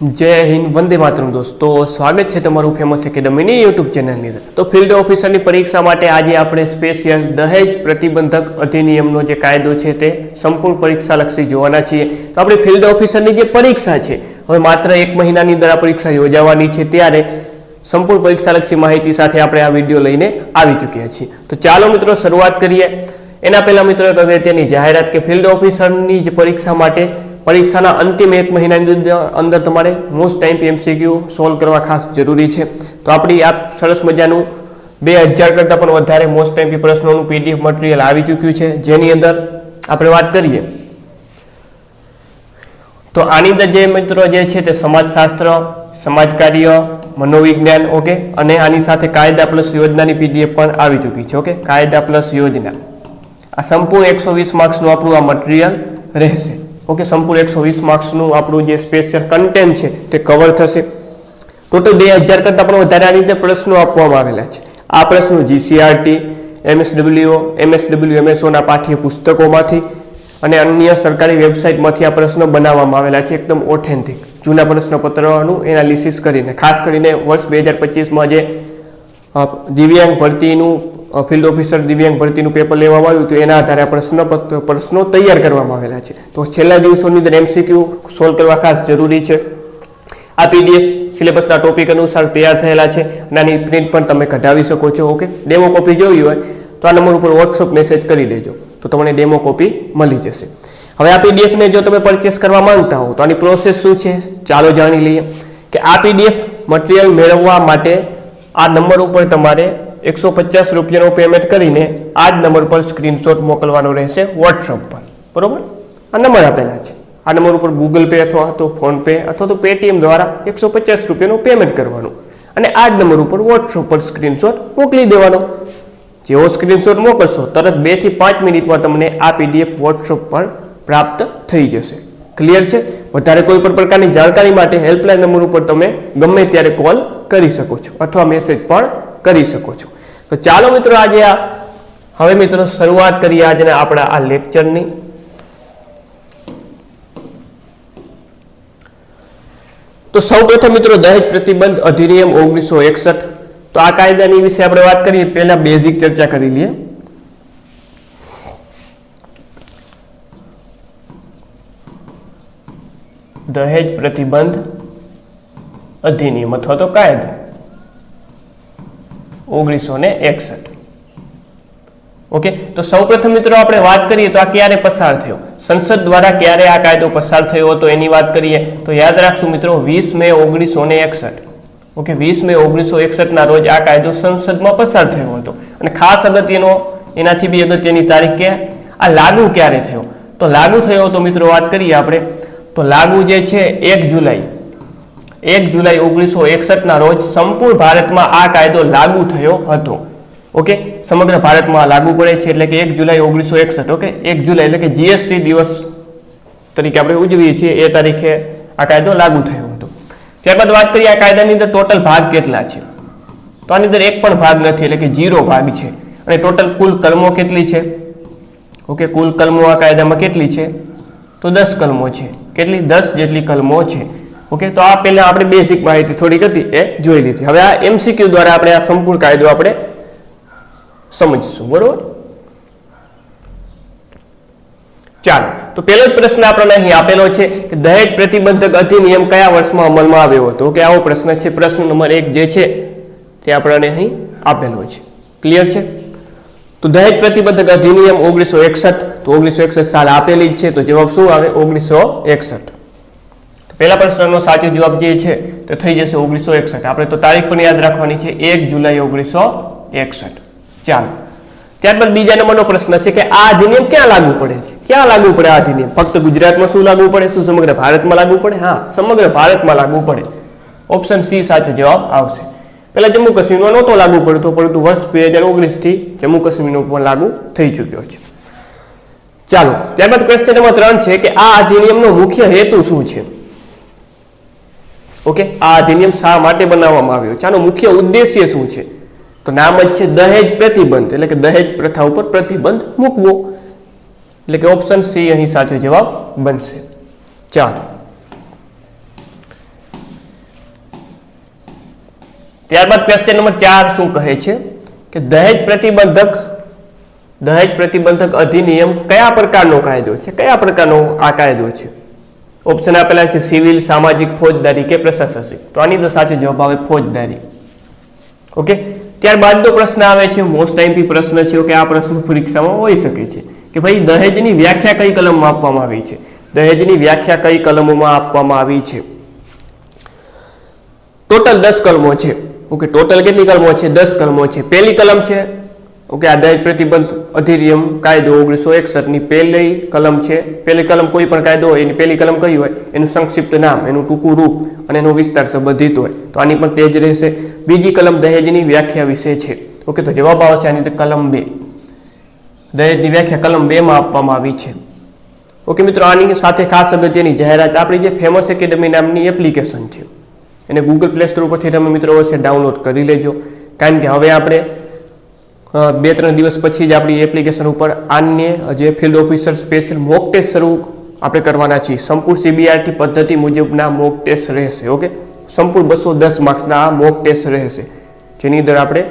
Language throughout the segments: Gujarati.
જય હિન્દ, વંદે માતરમ દોસ્તો. સ્વાગત છે તમારું ફેમસ એકેડમીની યુટ્યુબ ચેનલની અંદર. તો ફિલ્ડ ઓફિસરની પરીક્ષા માટે આજે આપણે સ્પેશિયલ દહેજ પ્રતિબંધક અધિનિયમનો જે કાયદો છે તે સંપૂર્ણ પરીક્ષાલક્ષી જોવાના છીએ. તો આપણે ફિલ્ડ ઓફિસરની જે પરીક્ષા છે, હવે માત્ર એક મહિનાની અંદર આ પરીક્ષા યોજાવાની છે ત્યારે સંપૂર્ણ પરીક્ષાલક્ષી માહિતી સાથે આપણે આ વીડિયો લઈને આવી ચૂક્યા છીએ. તો ચાલો મિત્રો શરૂઆત કરીએ. એના પહેલા મિત્રો એક અગત્યની જાહેરાત કે ફિલ્ડ ઓફિસરની જે પરીક્ષા માટે પરીક્ષાના અંતિમ એક મહિનાની અંદર- તમારે મોસ્ટ ટાઈમ એમસીક્યુ સોલ્વ કરવા ખાસ જરૂરી છે. તો આપણી આ સરસ મજાનું બે હજાર કરતાં પણ વધારે મોસ્ટ ટાઈમ પ્રશ્નોનું પીડીએફ મટીરિયલ આવી ચૂક્યું છે. જેની અંદર આપણે વાત કરીએ. તો આની અંદર જે મિત્રો જે છે તે સમાજશાસ્ત્ર, સમાજકાર્ય, મનોવિજ્ઞાન ઓકે અને આની સાથે કાયદા પ્લસ યોજનાની પીડીએફ પણ આવી ચૂકી છે ઓકે કાયદા પ્લસ યોજના. આ સંપૂર્ણ એકસો વીસ માર્ક્સનું આપણું આ મટીરિયલ રહેશે. ઓકે, સંપૂર્ણ એકસો વીસ માર્ક્સનું આપણું જે સ્પેશિયલ કન્ટેન્ટ છે તે કવર થશે. ટોટલ બે હજાર કરતાં પણ વધારે આની અંદર પ્રશ્નો આપવામાં આવેલા છે. આ પ્રશ્નો જીસીઆરટી એમએસડબલ્યુ એમએસડબલ્યુ એમએસઓના પાઠ્ય પુસ્તકોમાંથી અને અન્ય સરકારી વેબસાઇટમાંથી આ પ્રશ્નો બનાવવામાં આવેલા છે, એકદમ ઓથેન્ટિક જૂના પ્રશ્નપત્રનું એનાલિસિસ કરીને, ખાસ કરીને વર્ષ બે હજાર પચીસમાં જે દિવ્યાંગ ભરતીનું ફિલ્ડ ઓફિસર દિવ્યાંગ ભરતીનું પેપર લેવામાં આવ્યું તો એના આધારે આ પ્રશ્ન પ્રશ્નો તૈયાર કરવામાં આવેલા છે. તો છેલ્લા દિવસોની અંદર એમસીક્યુ સોલ્વ કરવા ખાસ જરૂરી છે. આ પીડીએફ સિલેબસના ટોપિક અનુસાર તૈયાર થયેલા છે. નાની પ્રિન્ટ પણ તમે કઢાવી શકો છો ઓકે ડેમો કોપી જોઈ હોય, તો આ નંબર ઉપર વોટ્સઅપ મેસેજ કરી દેજો. તો તમને ડેમો કોપી મળી જશે. હવે આ પીડીએફને જો તમે પરચેસ કરવા માંગતા હો, તો આની પ્રોસેસ શું છે? ચાલો જાણી લઈએ કે આ પીડીએફ મટીરિયલ મેળવવા માટે આ નંબર ઉપર તમારે એકસો પચાસ રૂપિયાનું પેમેન્ટ કરીને આ જ નંબર પર સ્ક્રીનશોટ મોકલવાનો રહેશે વોટ્સઅપ પર. બરોબર? આ નંબર આપેલા છે. આ નંબર ઉપર ગૂગલ પે અથવા તો ફોનપે અથવા તો પેટીએમ દ્વારા એકસો પચાસ રૂપિયાનું પેમેન્ટ કરવાનું. અને આ જ નંબર ઉપર વોટ્સઅપ પર સ્ક્રીનશોટ મોકલી દેવાનો. જેવો સ્ક્રીનશોટ મોકલશો, તરત બેથી પાંચ મિનિટમાં તમને આ પીડીએફ વોટ્સઅપ પર પ્રાપ્ત થઈ જશે. ક્લિયર છે? વધારે કોઈ પણ પ્રકારની જાણકારી માટે હેલ્પલાઇન નંબર ઉપર તમે ગમે ત્યારે કોલ કરી શકો છો અથવા મેસેજ પણ કરી શકો છો. તો ચાલો મિત્રો આજે આ હવે મિત્રો શરૂઆત કરીએ આજના આપણા આ લેક્ચરની. તો સૌપ્રથમ મિત્રો દહેજ પ્રતિબંધ અધિનિયમ ઓગણીસો એકસઠ. તો આ કાયદાની વિશે આપણે વાત કરીએ. પહેલા બેઝિક ચર્ચા કરી લઈએ. દહેજ પ્રતિબંધ અધિનિયમ અથવા તો કાયદો. ઓગણીસો ને એકસઠ. ઓકે તો સૌપ્રથમ મિત્રો આપણે વાત કરીએ તો આ ક્યારે પસાર થયો? સંસદ દ્વારા ક્યારે આ કાયદો પસાર થયો હતો એની વાત કરીએ તો યાદ રાખશું મિત્રો, વીસ મે ઓગણીસો ને એકસઠ. ઓકે વીસ મે ઓગણીસો એકસઠના રોજ આ કાયદો સંસદમાં પસાર થયો હતો. અને ખાસ અગત્યનો એનાથી બી અગત્યની તારીખ કે આ લાગુ ક્યારે થયો? તો લાગુ થયો તો મિત્રો વાત કરીએ આપણે. તો લાગુ જે છે, એક જુલાઈ. એક જુલાઈ ઓગણીસો એકસઠના રોજ સંપૂર્ણ ભારતમાં આ કાયદો લાગુ થયો હતો. ઓકે? સમગ્ર ભારતમાં લાગુ પડે છે એટલે કે એક જુલાઈ ઓગણીસો એકસઠ, ઓકે? એક જુલાઈ એટલે કે જીએસટી દિવસ તરીકે આપણે ઉજવીએ છીએ, એ તારીખે આ કાયદો લાગુ થયો હતો. ત્યારબાદ વાત કરીએ આ કાયદાની અંદર ટોટલ ભાગ કેટલા છે? તો આની અંદર એક પણ ભાગ નથી, એટલે કે જીરો ભાગ છે. અને ટોટલ કુલ કલમો કેટલી છે? ઓકે, કુલ કલમો આ કાયદામાં કેટલી છે? તો દસ કલમો છે. કેટલી? દસ જેટલી કલમો છે. ઓકે, તો આ પહેલા આપણે બેઝિક માહિતી થોડીક હતી, એ જોઈ લીધી હવે આ એમસીક્યુ દ્વારા આપણે આ સંપૂર્ણ કાયદો આપણે સમજીશું, બરોબર? ચાલો, તો પહેલો જ પ્રશ્ન આપણને અહીં આપેલો છે કે દહેજ પ્રતિબંધક અધિનિયમ કયા વર્ષમાં અમલમાં આવ્યો હતો? કે આવો પ્રશ્ન છે. પ્રશ્ન નંબર એક જે છે, તે આપણને અહીં આપેલો છે. ક્લિયર છે? તો દહેજ પ્રતિબંધક અધિનિયમ ઓગણીસો એકસઠ, તો ઓગણીસો એકસઠ સાલ આપેલી જ છે, તો જવાબ શું આવે? ઓગણીસો એકસઠ. પહેલા પ્રશ્નનો સાચો જવાબ જે છે તે થઈ જશે ઓગણીસો એકસઠ. આપણે તો તારીખ પણ યાદ રાખવાની છે, એક જુલાઈ ઓગણીસો એકસઠ. ચાલો. ત્યારબાદ બીજા નંબરનો પ્રશ્ન છે કે આ અધિનિયમ ક્યાં લાગુ પડે છે? ક્યાં લાગુ પડે આ અધિનિયમ? ફક્ત ગુજરાતમાં શું લાગુ પડે? શું સમગ્ર ભારતમાં લાગુ પડે? હા, સમગ્ર ભારતમાં લાગુ પડે. ઓપ્શન સી સાચો જવાબ આવશે. પહેલા જમ્મુ કાશ્મીરમાં નહોતો લાગુ પડતો, પરંતુ વર્ષ બે હજાર ઓગણીસથી જમ્મુ કાશ્મીરનો પણ લાગુ થઈ ચૂક્યો છે. ચાલો. ત્યારબાદ ક્વેશ્ચન નંબર ત્રણ છે કે આ અધિનિયમનો મુખ્ય હેતુ શું છે? ઓકે? આ અધિનિયમ શા માટે બનાવવામાં આવ્યો છે? આનો મુખ્ય ઉદ્દેશ્ય શું છે? તો નામ જ છે દહેજ પ્રતિબંધ, એટલે કે દહેજ પ્રથા ઉપર પ્રતિબંધ મૂકવો. એટલે કે ઓપ્શન સી અહીં સાચો જવાબ બનશે. ચાલો. ત્યારબાદ ક્વેશ્ચન નંબર ચાર શું કહે છે? કે દહેજ પ્રતિબંધક દહેજ પ્રતિબંધક અધિનિયમ કયા પ્રકારનો કાયદો છે? કયા પ્રકારનો આ કાયદો છે? ઓપ્શન આપેલા છે સિવિલ સામાજિક ફોજદારી કે પ્રશાસનિક. તો આની તો સાચો જવાબ આવે ફોજદારી. ઓકે ત્યારબાદનો પ્રશ્ન આવે છે મોસ્ટ આઈમ્પી પ્રશ્ન છે કે આ પ્રશ્ન પરીક્ષામાં હોઈ શકે છે. કે ભાઈ દહેજની વ્યાખ્યા કઈ કલમમાં આપવામાં આવી છે? દહેજની વ્યાખ્યા કઈ કલમોમાં આપવામાં આવી છે? ટોટલ દસ કલમો છે. ઓકે ટોટલ કેટલી કલમો છે? દસ કલમો છે. પહેલી કલમ છે ઓકે, આ દહેજ પ્રતિબંધ અધિનિયમ કાયદો ઓગણીસો એકસઠની પહેલી કલમ છે. પહેલી કલમ કોઈ પણ કાયદો હોય, એની પહેલી કલમ કઈ હોય? એનું સંક્ષિપ્ત નામ, એનું ટૂંકું રૂપ અને એનો વિસ્તાર સંબંધિત હોય. તો આની પણ તે જ રહેશે. બીજી કલમ દહેજની વ્યાખ્યા વિશે છે. ઓકે, તો જવાબ આવશે આની કલમ બે. દહેજની વ્યાખ્યા કલમ બેમાં આપવામાં આવી છે. ઓકે, મિત્રો, આની સાથે ખાસ અગત્યની જાહેરાત આપણી જે ફેમસ એકેડમી નામની એપ્લિકેશન છે. એને ગૂગલ પ્લે સ્ટોર પરથી તમે મિત્રો અવશ્ય ડાઉનલોડ કરી લેજો. કારણ કે હવે આપણે બે ત્રણ દિવસ પછી જ આપણી એપ્લિકેશન ઉપર આને જે field officer special mock test શરૂ આપણે કરવાના છીએ. સંપૂર્ણ સીબીઆરટી પદ્ધતિ મુજબના મોક ટેસ્ટ રહેશે, ઓકે? સંપૂર્ણ બસો દસ માર્ક્સના આ મોક ટેસ્ટ રહેશે. જેની અંદર આપણે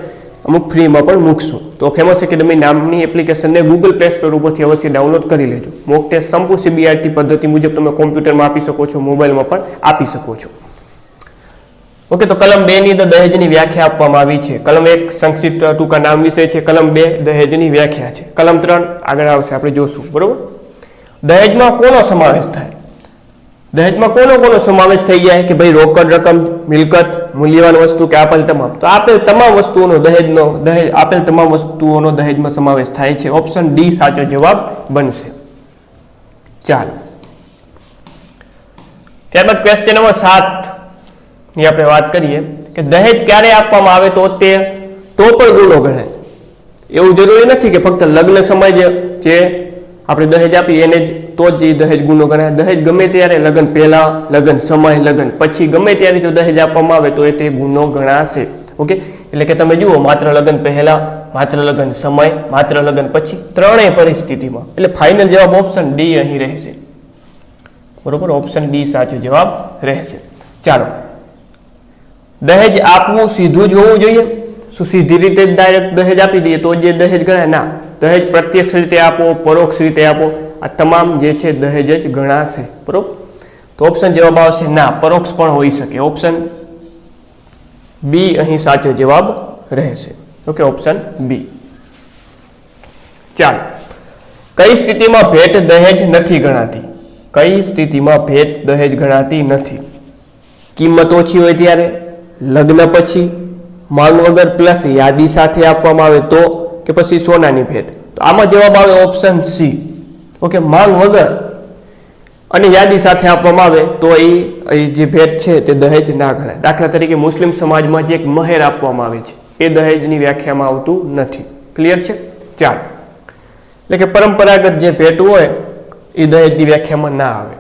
અમુક ફ્રીમાં પણ મૂકશું. તો ફેમસ એકેડમી નામની એપ્લિકેશનને ગૂગલ પ્લે સ્ટોર ઉપરથી અવશ્ય ડાઉનલોડ કરી લેજો. મોક ટેસ્ટ સંપૂર્ણ સીબીઆરટી પદ્ધતિ મુજબ તમે કોમ્પ્યુટરમાં આપી શકો છો મોબાઈલમાં પણ આપી શકો છો. ઓકે, તો કલમ બે ની અંદર દહેજની વ્યાખ્યા આપવામાં આવી છે. કલમ એક સંક્ષિપ્ત ટૂંકા નામ વિશે છે. કલમ બે દહેજની વ્યાખ્યા છે. કલમ ત્રણ આગળ આવશે, આપણે જોશું. બરોબર? દહેજમાં કોનો સમાવેશ થાય? દહેજમાં કોનો કોનો સમાવેશ થઈ જાય કે ભાઈ રોકડ રકમ, મિલકત, મૂલ્યવાન વસ્તુ કે આપેલ તમામ? તો આપેલ તમામ વસ્તુઓનો દહેજનો, દહેજ, આપેલ તમામ વસ્તુઓનો દહેજમાં સમાવેશ થાય છે. ઓપ્શન ડી સાચો જવાબ બનશે. ચાલો. ત્યારબાદ ક્વેશ્ચન નંબર સાત. ની આપણે વાત કરીએ કે દહેજ ક્યારે આપવામાં આવે તો તે તો પણ ગુનો ગણાય. એવું જરૂરી નથી કે ફક્ત લગ્ન સમય જે આપણે દહેજ આપીએ એને જ તો જ દહેજ ગુનો ગણાય. દહેજ ગમે ત્યારે લગ્ન પહેલાં, લગ્ન સમય, લગ્ન પછી ગમે ત્યારે જો દહેજ આપવામાં આવે તો એ તે ગુનો ગણાશે. ઓકે? એટલે કે તમે જુઓ, માત્ર લગ્ન પહેલાં, માત્ર લગ્ન સમય, માત્ર લગ્ન પછી ત્રણેય પરિસ્થિતિમાં. એટલે ફાઇનલ જવાબ ઓપ્શન ડી અહીં રહેશે. બરોબર? ઓપ્શન ડી સાચો જવાબ રહેશે. ચાલો દહેજ આપવું સીધું જ હોવું જોઈએ શું સીધી રીતે જ ડાયરેક્ટ દહેજ આપી દઈએ તો જે દહેજ ગણાય ના દહેજ પ્રત્યક્ષ રીતે આપો પરોક્ષ રીતે આપો આ તમામ જે છે દહેજ જ ગણાશે બરોબર તો ઓપ્શન જવાબ આવશે ના, પરોક્ષ પણ હોઈ શકે. ઓપ્શન બી અહીં સાચો જવાબ રહેશે. ઓકે ઓપ્શન બી ચાલો. કઈ સ્થિતિમાં ભેટ દહેજ નથી ગણાતી? કઈ સ્થિતિમાં ભેટ દહેજ ગણાતી નથી? કિંમત ઓછી હોય ત્યારે? લગ્ન પછી માંગ વગર પ્લસ યાદી સાથે આપવામાં આવે તો કે પછી સોનાની ભેટ. તો આમાં જવાબ આવે ઓપ્શન સી ઓકે માંગ વગર અને યાદી સાથે આપવામાં આવે તો એ જે ભેટ છે તે દહેજ ના ગણાય. દાખલા તરીકે મુસ્લિમ સમાજમાં જે એક મહેર આપવામાં આવે છે, એ દહેજની વ્યાખ્યામાં આવતું નથી. ક્લિયર છે? ચાલ. એટલે કે પરંપરાગત જે ભેટ હોય, એ દહેજની વ્યાખ્યામાં ના આવે.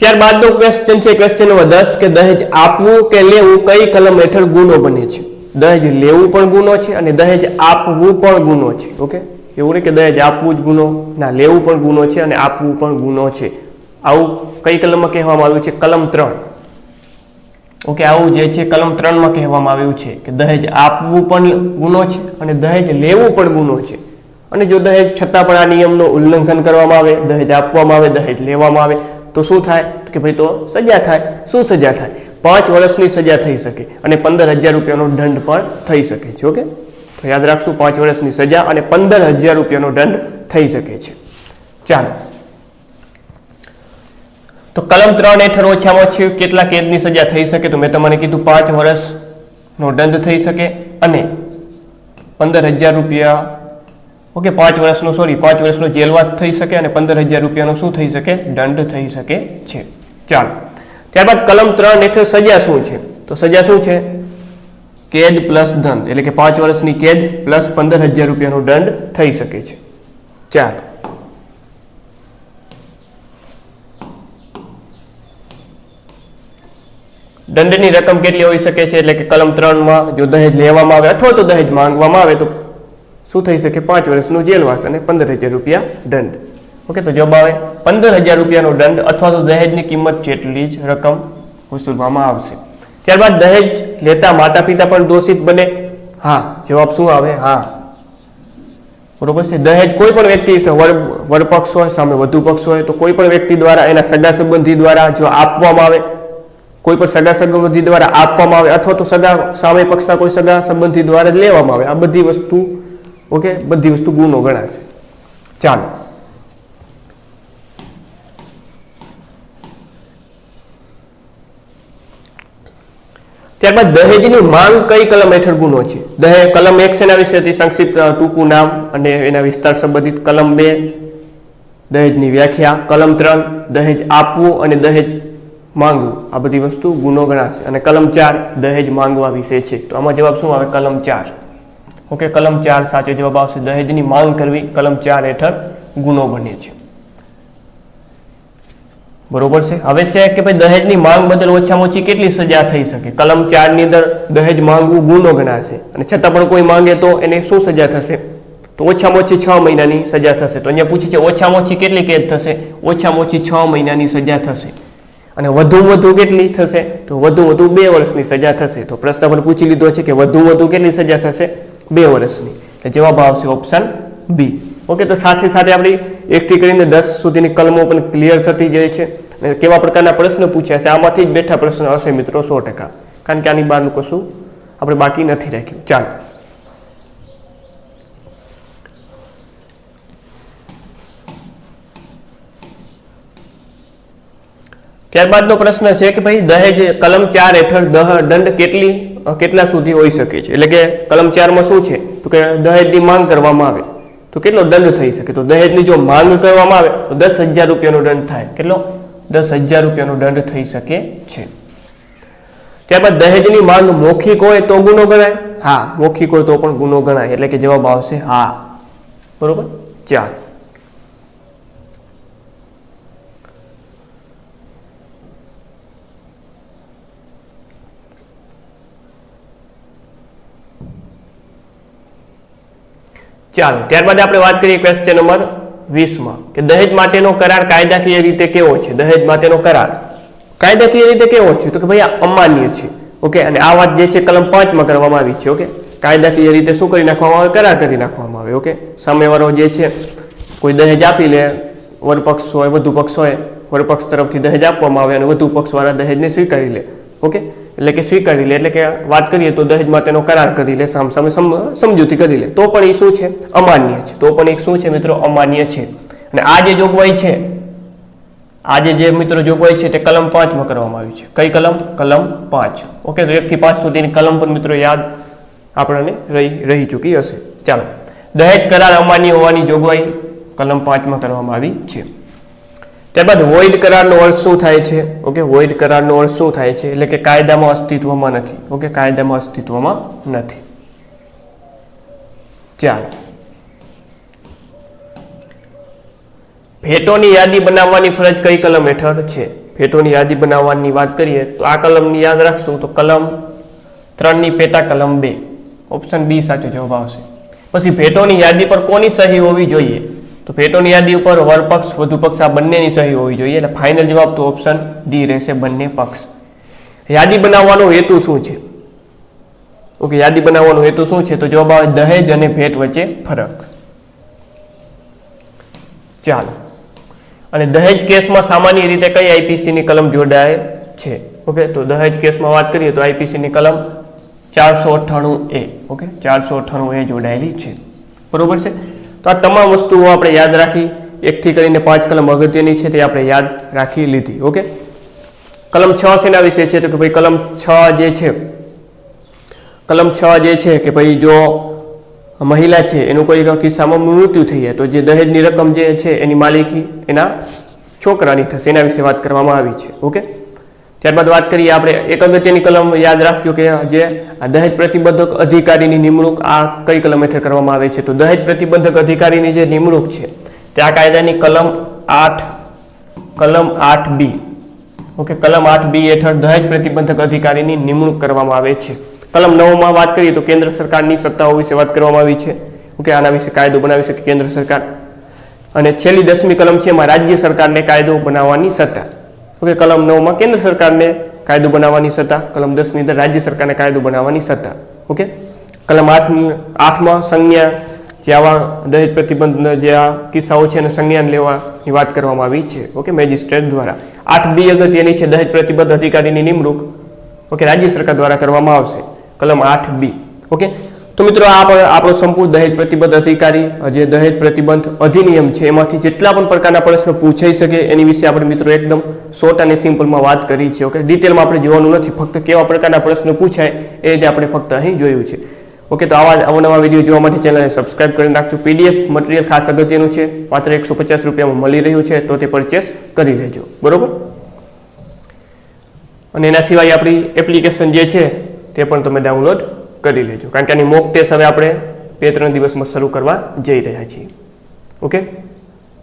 ત્યારબાદનો ક્વેશ્ચન છે ક્વેશ્ચન નંબર દસ કે દહેજ આપવું કે લેવું, કઈ કલમ હેઠળ ગુનો બને છે? દહેજ લેવું પણ ગુનો છે અને દહેજ આપવું પણ ગુનો છે ઓકે એવું નહીં કે દહેજ આપવું જ ગુનો, ના, લેવું પણ ગુનો છે અને આપવું પણ ગુનો છે. આવું કઈ કલમમાં કહેવામાં આવ્યું છે? કલમ ત્રણ. ઓકે આવું જે છે કલમ ત્રણમાં કહેવામાં આવ્યું છે કે દહેજ આપવું પણ ગુનો છે અને દહેજ લેવું પણ ગુનો છે. અને જો દહેજ છતાં પણ આ નિયમનું ઉલ્લંઘન કરવામાં આવે, દહેજ આપવામાં આવે, દહેજ લેવામાં આવે તો શું થાય? કે ભાઈ તો સજા થાય. શું સજા થાય? પાંચ વર્ષની સજા થઈ શકે અને પંદર હજાર રૂપિયાનો દંડ પણ થઈ શકે છે, ઓકે? તો યાદ રાખશું, પાંચ વર્ષની સજા અને પંદર હજાર રૂપિયાનો દંડ થઈ શકે છે. ચાલો. તો કલમ ત્રણ હેઠળ ઓછામાં ઓછી કેટલા કેદની સજા થઈ શકે? તો મેં તમને કીધું પાંચ વર્ષનો દંડ થઈ શકે અને પંદર હજાર રૂપિયા ઓકે, પાંચ વર્ષનો સોરી પાંચ વર્ષનો જેલવાસ થઈ શકે અને પંદર હજાર રૂપિયાનો શું થઈ શકે? દંડ થઈ શકે છે. ચાલો, ત્યારબાદ કલમ ત્રણ હેઠળ સજા શું છે? તો સજા શું છે? કેદ પ્લસ દંડ, એટલે કે પાંચ વર્ષની કેદ પ્લસ પંદર હજાર રૂપિયાનો દંડ થઈ શકે છે. ચાલો. દંડની રકમ કેટલી હોઈ શકે છે? એટલે કે કલમ ત્રણમાં જો દહેજ લેવામાં આવે અથવા તો દહેજ માંગવામાં આવે તો શું થઈ શકે? પાંચ વર્ષનો જેલવાસ અને પંદર હજાર રૂપિયા દંડ. ઓકે, તો જવાબ આવે, પંદર હજાર રૂપિયાનો દંડ અથવા તો દહેજની કિંમત જેટલી જ રકમ વસૂલવામાં આવશે. ત્યારબાદ દહેજ લેતા માતા પિતા પણ દોષિત બને. હા, જવાબ શું આવે? હા. બરોબર છે. દહેજ કોઈ પણ વ્યક્તિ વર, વરપક્ષ હોય, સામે વધુ પક્ષ હોય, તો કોઈ પણ વ્યક્તિ દ્વારા એના સગા સંબંધી દ્વારા જો આપવામાં આવે, કોઈ પણ સગા સંબંધી દ્વારા આપવામાં આવે, અથવા તો સગા સામે પક્ષના કોઈ સગા સંબંધી દ્વારા લેવામાં આવે. આ બધી વસ્તુ ઓકે? બધી વસ્તુ ગુનો ગણાશે. ચાલો. ત્યારબાદ દહેજની માંગ કઈ કલમ હેઠળ ગુનો છે? દહેજ કલમ એક શેના વિશે હતી સંક્ષિપ્ત ટૂંકું નામ અને એના વિસ્તાર સંબંધિત કલમ બે. દહેજની વ્યાખ્યા, કલમ ત્રણ, દહેજ આપવું અને દહેજ માંગવું. આ બધી વસ્તુ ગુનો ગણાશે. અને કલમ ચાર, દહેજ માંગવા વિશે છે. તો આમાં જવાબ શું આવે? કલમ ચાર. ઓકે, કલમ ચાર સાચો જવાબ આવશે. દહેજની માંગ કરવી કલમ ચાર હેઠળ ગુનો બને છે. બરોબર છે? હવે છે કે ભાઈ દહેજની માંગ બદલ ઓછામાં ઓછી કેટલી સજા થઈ શકે? કલમ ચારની અંદર દહેજ માંગવું ગુનો ગણાશે. અને છતાં પણ કોઈ માંગે તો એને શું સજા થશે? તો ઓછામાં ઓછી છ મહિનાની સજા થશે. તો અહીંયા પૂછે છે, ઓછામાં ઓછી કેટલી કેદ થશે? ઓછામાં ઓછી છ મહિનાની સજા થશે. અને વધુ વધુ કેટલી થશે? તો વધુ વધુ બે વર્ષની સજા થશે. તો પ્રશ્ન પણ પૂછી લીધો છે કે વધુ વધુ કેટલી સજા થશે? બે વર્ષની. એટલે જવાબ આવશે ઓપ્શન બી ઓકે તો સાથે સાથે આપણી એકથી કરીને દસ સુધીની કલમો પણ ક્લિયર થતી જાય છે. અને કેવા પ્રકારના પ્રશ્ન પૂછ્યા છે, આમાંથી જ બેઠા પ્રશ્ન હશે મિત્રો સો ટકા. કારણ કે આની બહારનું કશું આપણે બાકી નથી રાખ્યું. ચાલો. ત્યારબાદનો પ્રશ્ન છે કે ભાઈ દહેજ કલમ ચાર હેઠળ દહ દંડ કેટલી? કેટલા સુધી હોઈ શકે છે? એટલે કે કલમ ચારમાં શું છે? તો કે દહેજની માંગ કરવામાં આવે. તો કેટલો દંડ થઈ શકે? તો દહેજની જો માંગ કરવામાં આવે, તો દસ હજાર રૂપિયાનો દંડ થાય. કેટલો? દસ હજાર રૂપિયાનો દંડ થઈ શકે છે. ત્યારબાદ દહેજની માંગ મૌખિક હોય તો ગુનો ગણાય? હા, મૌખિક હોય તો પણ ગુનો ગણાય. એટલે કે જવાબ આવશે હા. બરોબર? ચાર ચાલો, ત્યારબાદ આપણે વાત કરીએ ક્વેશ્ચન નંબર વીસમાં કે દહેજ માટેનો કરાર કાયદાકીય રીતે કેવો છે? દહેજ માટેનો કરાર. કાયદાકીય રીતે કેવો છે? તો કે ભાઈ આ અમાન્ય છે, ઓકે? અને આ વાત જે છે, કલમ પાંચમાં કરવામાં આવી છે, ઓકે? કાયદાકીય રીતે શું કરી નાખવામાં આવે? કરાર કરી નાખવામાં આવે, ઓકે? સામેવાળો જે છે, કોઈ દહેજ આપી લે, વરપક્ષ હોય, વધુ પક્ષ હોય, વરપક્ષ તરફથી દહેજ આપવામાં આવે અને વધુ પક્ષવાળા દહેજને સ્વીકારી લે, ઓકે? એટલે કે સ્વીકારી લે, એટલે કે વાત કરીએ તો દહેજમાં તેનો કરાર કરી લે સામ સામે સમ- સમજૂતી કરી લે. તો પણ એ શું છે? અમાન્ય છે. તો પણ એ શું છે મિત્રો? અમાન્ય છે. અને આ જે જોગવાઈ છે આજે જે મિત્રો જોગવાઈ છે તે કલમ પાંચમાં કરવામાં આવી છે. કઈ કલમ? કલમ પાંચ. ઓકે, તો એકથી પાંચ સુધીની કલમ પણ મિત્રો યાદ આપણને રહી રહી ચૂકી હશે. ચાલો. દહેજ કરાર અમાન્ય હોવાની જોગવાઈ કલમ પાંચમાં કરવામાં આવી છે. ત્યારબાદ વોઇડ કરારનો અર્થ શું થાય છે? ઓકે વોઇડ કરારનો અર્થ શું થાય છે? એટલે કે કાયદામાં અસ્તિત્વમાં નથી. ઓકે કાયદામાં અસ્તિત્વમાં નથી. ચાલો. ભેટોની યાદી બનાવવાની ફરજ કઈ કલમ હેઠળ છે? ભેટોની યાદી બનાવવાની વાત કરીએ તો આ કલમની યાદ રાખશું. તો કલમ ત્રણની પેટા કલમ બે. ઓપ્શન બી સાચો જવાબ આવશે. પછી ભેટોની યાદી પર કોની સહી હોવી જોઈએ? તો ભેટોની યાદી ઉપર વરપક્ષ વધુ પક્ષ, આ બંનેની સહી હોવી જોઈએ. એટલે ફાઇનલ જવાબ તો ઓપ્શન ડી રહેશે બંને પક્ષ. યાદી બનાવવાનો હેતુ શું છે? ઓકે, યાદી બનાવવાનો હેતુ શું છે? તો જવાબ આવે દહેજ અને ભેટ વચ્ચે ફરક. ચાલો. અને દહેજ કેસમાં સામાન્ય રીતે કઈ આઈપીસીની કલમ જોડાય છે? ઓકે, તો દહેજ કેસમાં વાત કરીએ તો આઈપીસીની કલમ ચારસો અઠ્ઠાણું એ. ઓકે, ચારસો અઠ્ઠાણું એ જોડાયેલી છે. બરોબર છે? તો આ તમામ વસ્તુઓ આપણે યાદ રાખી. એકથી કરીને પાંચ કલમ અગત્યની છે તે આપણે યાદ રાખી લીધી, ઓકે? કલમ છ શેના વિશે છે તો કે ભાઈ કલમ છ જે છે, કલમ છ જે છે કે ભાઈ જો મહિલા છે, એનું કોઈ કિસ્સામાં મૃત્યુ થઈ જાય, તો જે દહેજની રકમ જે છે એની માલિકી એના છોકરાની થશે, એના વિશે વાત કરવામાં આવી છે, ઓકે? ત્યારબાદ વાત કરીએ આપણે એક અગત્યની કલમ યાદ રાખજો કે જે દહેજ પ્રતિબંધક અધિકારીની નિમણૂક આ કઈ કલમ હેઠળ કરવામાં આવે છે? તો દહેજ પ્રતિબંધક અધિકારીની જે નિમણૂક છે, તે આ કાયદાની કલમ આઠ કલમ આઠ બી, ઓકે, કલમ આઠ બી હેઠળ દહેજ પ્રતિબંધક અધિકારીની નિમણૂક કરવામાં આવે છે. કલમ નવમાં વાત કરીએ તો કેન્દ્ર સરકારની સત્તાઓ વિશે વાત કરવામાં આવી છે. ઓકે, આના વિશે કાયદો બનાવી શકે કેન્દ્ર સરકાર. અને છેલ્લી દસમી કલમ છે એમાં રાજ્ય સરકારને કાયદો બનાવવાની સત્તા. ઓકે, કલમ નવમાં કેન્દ્ર સરકારને કાયદો બનાવવાની સત્તા, કલમ દસની અંદર રાજ્ય સરકારને કાયદો બનાવવાની સત્તા, ઓકે? કલમ આઠ, આઠમાં સંજ્ઞા, જે આવા દહેજ પ્રતિબંધના જે આ કિસ્સાઓ છે એને સંજ્ઞાન લેવાની વાત કરવામાં આવી છે, ઓકે, મેજિસ્ટ્રેટ દ્વારા. આઠ બી અગત્યની છે, દહેજ પ્રતિબંધ અધિકારીની નિમણૂક, ઓકે, રાજ્ય સરકાર દ્વારા કરવામાં આવશે, કલમ આઠ બી, ઓકે? તો મિત્રો આ પણ આપણો સંપૂર્ણ દહેજ પ્રતિબંધ અધિકારી જે દહેજ પ્રતિબંધ અધિનિયમ છે, એમાંથી જેટલા પણ પ્રકારના પ્રશ્નો પૂછાઈ શકે એની વિશે આપણે મિત્રો એકદમ શોર્ટ અને સિમ્પલમાં વાત કરી છે ઓકે ડિટેલમાં આપણે જોવાનું નથી, ફક્ત કેવા પ્રકારના પ્રશ્નો પૂછાય એ રીતે આપણે ફક્ત અહીં જોયું છે. ઓકે તો આવા અવનવા વીડિયો જોવા માટે ચેનલને સબસ્ક્રાઇબ કરી નાખજો. પીડીએફ મટીરિયલ ખાસ અગત્યનું છે, માત્ર એકસો પચાસ રૂપિયામાં મળી રહ્યું છે, તો તે પરચેસ કરી લેજો. બરોબર? અને એના સિવાય આપણી એપ્લિકેશન જે છે, તે પણ તમે ડાઉનલોડ કરી લેજો. કારણ કે આની મોક ટેસ્ટ હવે આપણે બે ત્રણ દિવસમાં શરૂ કરવા જઈ રહ્યા છીએ. ઓકે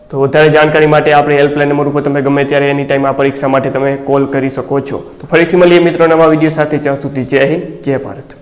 તો વધારે જાણકારી માટે આપણે હેલ્પલાઇન નંબર ઉપર તમે ગમે ત્યારે એની ટાઈમ આ પરીક્ષા માટે તમે કોલ કરી શકો છો. તો ફરીથી મળીએ મિત્રો નવા વીડિયો સાથે. જ્યાં સુધી જય હિન્દ, જય ભારત.